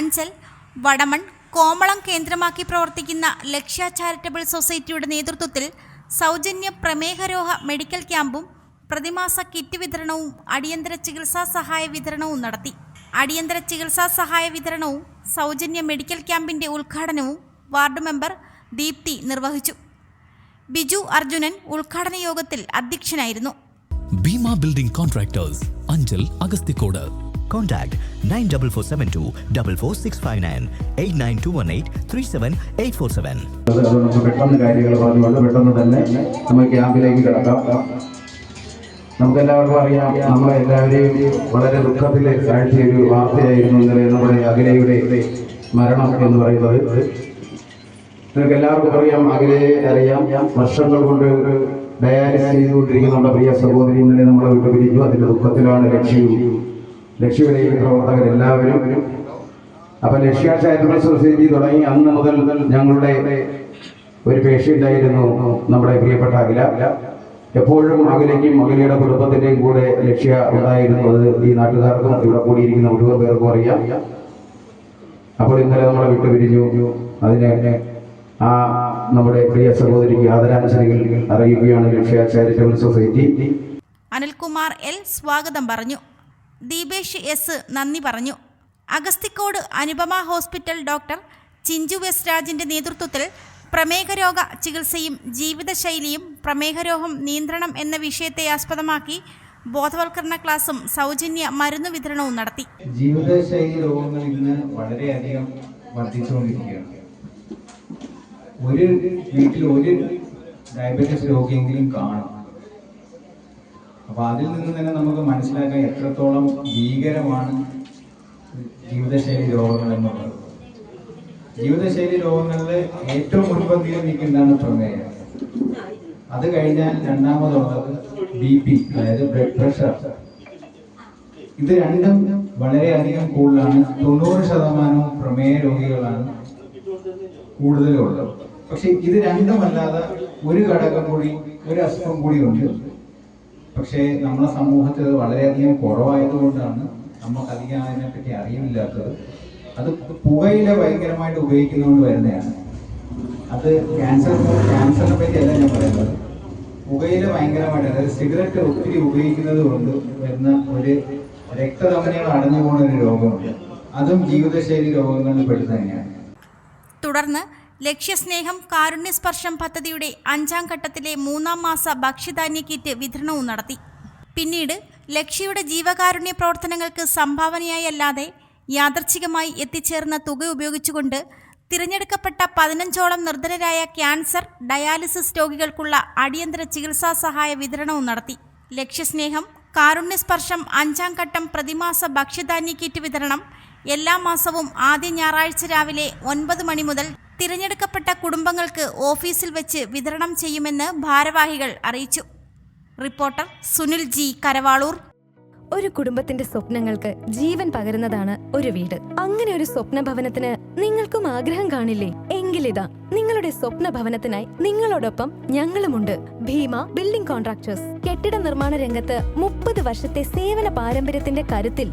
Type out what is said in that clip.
അഞ്ചൽ വടമൺ കോമളം കേന്ദ്രമാക്കി പ്രവർത്തിക്കുന്ന ലക്ഷ്യ ചാരിറ്റബിൾ സൊസൈറ്റിയുടെ നേതൃത്വത്തിൽ സൗജന്യ പ്രമേഹരോഗ മെഡിക്കൽ ക്യാമ്പും പ്രതിമാസ കിറ്റ് വിതരണവും അടിയന്തര ചികിത്സാ സഹായ വിതരണവും നടത്തി. അടിയന്തര ചികിത്സാ സഹായ വിതരണവും സൗജന്യ മെഡിക്കൽ ക്യാമ്പിന്റെ ഉദ്ഘാടനവും വാർഡ് മെമ്പർ ദീപ്തി നിർവഹിച്ചു. ബിജു അർജുനൻ ഉദ്ഘാടന യോഗത്തിൽ അധ്യക്ഷനായിരുന്നു. Bhima building contractors Anchal Agasthikode Contact 94472 44659 89218 37847. അത് നമുക്ക് പെട്ടെന്ന് കാര്യങ്ങൾ പറഞ്ഞുകൊണ്ട് പെട്ടെന്ന് തന്നെ നമ്മൾ ക്യാമ്പിലേക്ക് കിടക്കാം. നമുക്കെല്ലാവർക്കും അറിയാം നമ്മളെ എല്ലാവരെയും വളരെ ദുഃഖത്തിൽ കാഴ്ചയ ഒരു വാർത്തയായിരുന്നു ഇന്നലെ നമ്മുടെ അഖിലയുടെ മരണം എന്ന് പറയുന്നത്. നിങ്ങൾക്ക് എല്ലാവർക്കും അറിയാം അഖിലയെ അറിയാം. വർഷങ്ങൾ കൊണ്ട് ഡയാലിസിസ് ചെയ്തുകൊണ്ടിരിക്കുന്ന നമ്മുടെ പ്രിയ സഹോദരി. ഇന്നലെ നമ്മളെ വിട്ടു പിരിഞ്ഞു അതിന്റെ ദുഃഖത്തിലാണ് ലക്ഷ്യവും ലക്ഷ്യവിലെയും പ്രവർത്തകരെല്ലാവരും. അപ്പൊ ലക്ഷ്യ സൊസൈറ്റി തുടങ്ങി. അന്ന് മുതൽ ഞങ്ങളുടെ ഒരു പേഷ്യന്റായിരുന്നു നമ്മുടെ പ്രിയപ്പെട്ട അഖില. എപ്പോഴും അഖിലയ്ക്കും അഖിലയുടെ കുടുംബത്തിന്റെയും കൂടെ ലക്ഷ്യ ഉണ്ടായിരുന്നു. അത് ഈ നാട്ടുകാർക്കും ഇവിടെ കൂടിയിരിക്കുന്ന മുഴുവൻ പേർക്കും അറിയാം. അപ്പോൾ ഇന്നലെ നമ്മളെ വിട്ടുപിരിഞ്ഞു. അതിനെ ആ നമ്മുടെ പ്രിയ സഹോദരിക്ക് ആദരാഞ്ജലികൾ അറിയിക്കുകയാണ് Lakshya charitable society. Anilkumar L സ്വാഗതം പറഞ്ഞു. ദീപേഷ് എസ് നന്ദി പറഞ്ഞു. Agasthikode Anupama hospital doctor Chinchu S രാജിന്റെ നേതൃത്വത്തിൽ പ്രമേഹരോഗ ചികിത്സയും ജീവിതശൈലിയും പ്രമേഹരോഗം നിയന്ത്രണം എന്ന വിഷയത്തെ ആസ്പദമാക്കി ബോധവൽക്കരണ ക്ലാസും സൗജന്യ മരുന്ന് വിതരണവും നടത്തി. ജീവിതശൈലി രോഗങ്ങൾ ഇന്ന് വളരെയധികം വർദ്ധിച്ചുകൊണ്ടിരിക്കുകയാണ്. ഒരു വീട്ടിൽ ഒരു ഡയബറ്റിസ് രോഗിയെങ്കിലും കാണും. അപ്പൊ അതിൽ നിന്ന് തന്നെ നമുക്ക് മനസ്സിലാക്കാൻ എത്രത്തോളം ഭീകരമാണ് ജീവിതശൈലി രോഗങ്ങൾ എന്നുള്ളത്. ജീവിതശൈലി രോഗങ്ങളിൽ ഏറ്റവും മുൻപന്തിയിൽ നിൽക്കുന്നതാണ് പ്രമേയം. അത് കഴിഞ്ഞാൽ രണ്ടാമതുള്ളത് ബി പി അതായത് ബ്ലഡ് പ്രഷർ ഇത് രണ്ടും വളരെയധികം കൂടുതലാണ്. തൊണ്ണൂറ് ശതമാനവും പ്രമേയ രോഗികളാണ് കൂടുതലുള്ളത്. പക്ഷെ ഇത് രണ്ടുമല്ലാതെ ഒരു ഘടകം കൂടി ഒരു അസുഖം കൂടി ഉണ്ട്. പക്ഷേ നമ്മുടെ സമൂഹത്തിൽ അത് വളരെയധികം കുറവായതുകൊണ്ടാണ് നമുക്ക് അധികം അതിനെപ്പറ്റി അറിയില്ലാത്തത് അത് പുകയില ഭയങ്കരമായിട്ട് ഉപയോഗിക്കുന്നതുകൊണ്ട് വരുന്നതാണ്. അത് ക്യാൻസർ ക്യാൻസറിനെ പറ്റിയല്ല ഞാൻ പറയുന്നത്. പുകയില ഭയങ്കരമായിട്ട് അതായത് സിഗരറ്റ് ഒത്തിരി ഉപയോഗിക്കുന്നത് കൊണ്ട് വരുന്ന ഒരു രക്തധമനികൾ അടഞ്ഞു പോകുന്ന ഒരു രോഗമുണ്ട്. അതും ജീവിതശൈലി രോഗങ്ങളിൽ പെടുന്ന തന്നെയാണ്. തുടർന്ന് ലക്ഷ്യസ്നേഹം കാരുണ്യസ്പർശം പദ്ധതിയുടെ അഞ്ചാം ഘട്ടത്തിലെ മൂന്നാം മാസ ഭക്ഷ്യധാന്യ കിറ്റ് വിതരണവും നടത്തി. പിന്നീട് ലക്ഷ്യയുടെ ജീവകാരുണ്യ പ്രവർത്തനങ്ങൾക്ക് സംഭാവനയായി അല്ലാതെ യാദർച്ഛികമായി എത്തിച്ചേർന്ന തുക ഉപയോഗിച്ചുകൊണ്ട് തിരഞ്ഞെടുക്കപ്പെട്ട പതിനഞ്ചോളം നിർധനരായ ക്യാൻസർ ഡയാലിസിസ് രോഗികൾക്കുള്ള അടിയന്തര ചികിത്സാ സഹായ വിതരണവും നടത്തി. ലക്ഷ്യസ്നേഹം കാരുണ്യസ്പർശം അഞ്ചാം ഘട്ടം പ്രതിമാസ ഭക്ഷ്യധാന്യ കിറ്റ് വിതരണം എല്ലാ മാസവും ആദ്യ ഞായറാഴ്ച രാവിലെ ഒൻപത് മണി മുതൽ തിരഞ്ഞെടുക്കപ്പെട്ട കുടുംബങ്ങൾക്ക് ഓഫീസിൽ വെച്ച് വിതരണം ചെയ്യുമെന്ന് ഭാരവാഹികൾ അറിയിച്ചു. Reporter Sunil G Karavaloor. ഒരു കുടുംബത്തിന്റെ സ്വപ്നങ്ങൾക്ക് ജീവൻ പകരുന്നതാണ് ഒരു വീട്. അങ്ങനെ ഒരു സ്വപ്ന ഭവനത്തിന് നിങ്ങൾക്കും ആഗ്രഹം കാണില്ലേ? എങ്കിലിതാ നിങ്ങളുടെ സ്വപ്ന ഭവനത്തിനായി നിങ്ങളോടൊപ്പം ഞങ്ങളുമുണ്ട്. Bhima building contractors. കെട്ടിട നിർമ്മാണ രംഗത്ത് മുപ്പത് വർഷത്തെ സേവന പാരമ്പര്യത്തിന്റെ കരുത്തിൽ